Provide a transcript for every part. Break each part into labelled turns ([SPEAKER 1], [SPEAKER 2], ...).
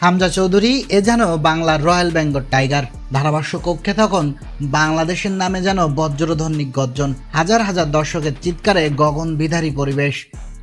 [SPEAKER 1] হামজা চৌধুরী, এ যেন বাংলার royal Bengal tiger. ধারাভাষ্য কক্ষে তখন বাংলাদেশের নামে যেন বজ্রধ্বনি গর্জন হাজার হাজার দর্শকের চিৎকারে গগন বিধারী পরিবেশ।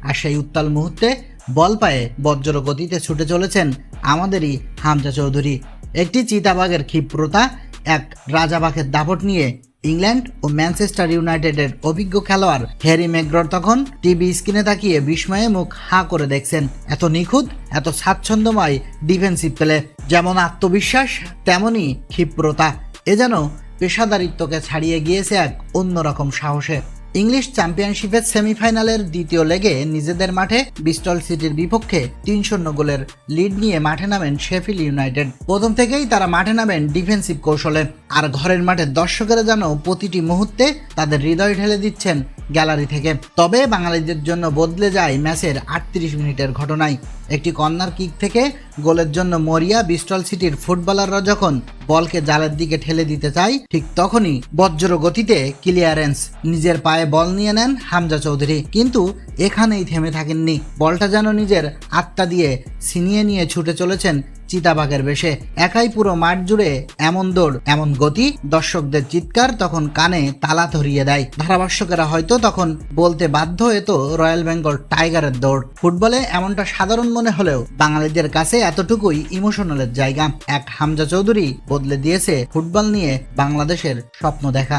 [SPEAKER 1] আর সেই উত্তাল মুহূর্তে বল পায়ে বজ্র গতিতে ছুটে চলেছেন আমাদেরই হামজা চৌধুরী। একটি চিতাবাঘের ক্ষিপ্রতা, এক রাজাবাঘের দাপট নিয়ে ইংল্যান্ড ও ম্যানচেস্টার ইউনাইটেডের অভিজ্ঞ খেলোয়াড় হ্যারি মেগ্রর তখন টিভি স্ক্রিনে তাকিয়ে বিস্ময়ে মুখ হাঁ করে দেখছেন। এত নিখুঁত, এত স্বাচ্ছন্দ্যময় ডিফেন্সিভ প্লে, যেমন আত্মবিশ্বাস তেমনই ক্ষিপ্রতা। এ যেন পেশাদারিত্বকে ছাড়িয়ে গিয়েছে এক অন্যরকম সাহসে। ইংলিশ চ্যাম্পিয়নশিপের সেমিফাইনালের দ্বিতীয় লেগে নিজেদের মাঠে বিস্টল সিটির বিপক্ষে তিন শূন্য গোলের লিড নিয়ে মাঠে নামেন শেফিল ইউনাইটেড। প্রথম থেকেই তারা মাঠে নামেন ডিফেন্সিভ কৌশলে। আর ঘরের মাঠে দর্শকেরা যেন প্রতিটি মুহূর্তে তাদের হৃদয় ঢেলে দিচ্ছেন গ্যালারি থেকে। তবে বাঙালিদের জন্য বদলে যায় ম্যাচের আটত্রিশ মিনিটের ঘটনায় একটি কর্নার কিক থেকে গোলের জন্য মরিয়া বিস্টল সিটির ফুটবলাররা যখন বলকে জালের দিকে ঠেলে দিতে চাই, ঠিক তখনই বজ্র গতিতে ক্লিয়ারেন্স নিজের পায়ে বল নিয়ে নেন হামজা চৌধুরী। কিন্তু এখানেই থেমে থাকেননি। বলটা যেন নিজের আত্মা দিয়ে ছিনিয়ে নিয়ে ছুটে চলেছেন চিতাবাঘের বেশে। একাই পুরো মাঠ জুড়ে এমন দৌড়, এমন গতি, দর্শকদের চিৎকার তখন কানে তালা ধরিয়ে দেয়। ধারাভাষ্যকেরা হয়তো তখন বলতে বাধ্য এতো রয়্যাল বেঙ্গল টাইগারের দৌড়। ফুটবলে এমনটা সাধারণ মনে হলেও বাঙালিদের কাছে এতটুকুই ইমোশনালের জায়গা। এক হামজা চৌধুরী বদলে দিয়েছে ফুটবল নিয়ে বাংলাদেশের স্বপ্ন দেখা।